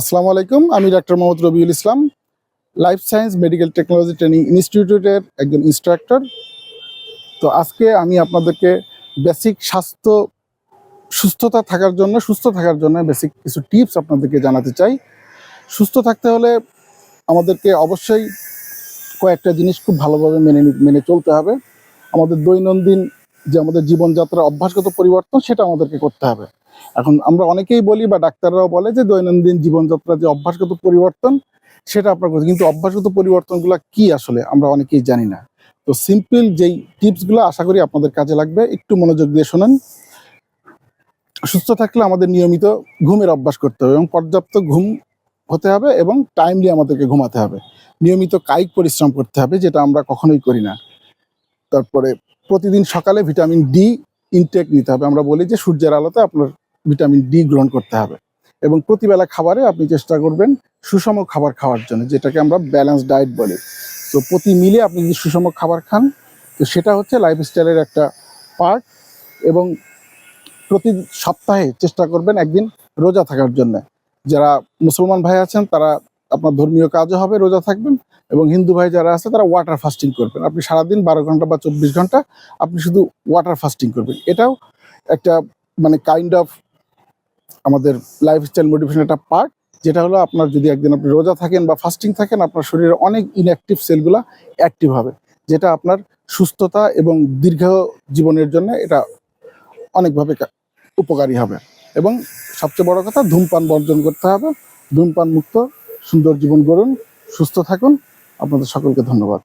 আসসালামু আলাইকুম, আমি doctor Mohammad Rabiul Islam, life science medical technology training ইনস্টিটিউটের একজন ইনস্ট্রাক্টর। তো আজকে আমি আপনাদেরকে বেসিক স্বাস্থ্য, সুস্থতা থাকার জন্য, সুস্থ থাকার জন্য বেসিক কিছু টিপস আপনাদেরকে জানাতে চাই। সুস্থ থাকতে হলে আমাদেরকে অবশ্যই কয়েকটা জিনিস খুব ভালোভাবে মেনে মেনে চলতে হবে। আমাদের দৈনন্দিন যে আমাদের জীবনযাত্রার অভ্যাসগত পরিবর্তন, সেটা আমাদেরকে করতে হবে। এখন আমরা অনেকেই বলি বা ডাক্তাররাও বলে যে দৈনন্দিন জীবনযাত্রার যে অভ্যাসগত পরিবর্তন, সেটা আপনার করতে কিন্তু অভ্যাসগত পরিবর্তনগুলো কি আসলে আমরা অনেকেই জানি না। তো সিম্পল যেই টিপসগুলো আশা করি আপনাদের কাজে লাগবে, একটু মনোযোগ দিয়ে শোনেন। সুস্থ থাকলে আমাদের নিয়মিত ঘুমের অভ্যাস করতে হবে এবং পর্যাপ্ত ঘুম হতে হবে এবং টাইমলি আমাদেরকে ঘুমাতে হবে। নিয়মিত কায়িক পরিশ্রম করতে হবে, যেটা আমরা কখনোই করি না। তারপরে প্রতিদিন সকালে ভিটামিন ডি ইনটেক নিতে হবে। আমরা বলি যে সূর্যের আলোতে আপনার ভিটামিন ডি গ্রহণ করতে হবে। এবং প্রতিবেলা খাবারে আপনি চেষ্টা করবেন সুষম খাবার খাওয়ার জন্য, যেটাকে আমরা ব্যালেন্স ডায়েট বলি। তো প্রতি মিলে আপনি যদি সুষম খাবার খান, তো সেটা হচ্ছে লাইফস্টাইলের একটা পার্ট এবং প্রতি সপ্তাহে চেষ্টা করবেন একদিন রোজা থাকার জন্য। যারা মুসলমান ভাই আছেন, তারা আপনার ধর্মীয় কাজও হবে রোজা থাকবেন এবং হিন্দু ভাই যারা আছে, তারা ওয়াটার ফাস্টিং করবেন। আপনি সারাদিন বারো ঘণ্টা বা চব্বিশ ঘণ্টা আপনি শুধু ওয়াটার ফাস্টিং করবেন। এটাও একটা মানে কাইন্ড অফ আমাদের লাইফস্টাইল মডিফিকেশন একটা পার্ট যেটা হলো আপনার যদি একদিন আপনি রোজা থাকেন বা ফাস্টিং থাকেন, আপনার শরীরে অনেক ইনঅ্যাক্টিভ সেলগুলো অ্যাক্টিভ হবে, যেটা আপনার সুস্থতা এবং দীর্ঘ জীবনের জন্য এটা অনেকভাবে উপকারী হবে। এবং সবচেয়ে বড় কথা, ধূমপান বর্জন করতে হবে। ধূমপান মুক্ত, সুন্দর জীবন গড়ুন, সুস্থ থাকুন। আপনাদের সকলকে ধন্যবাদ।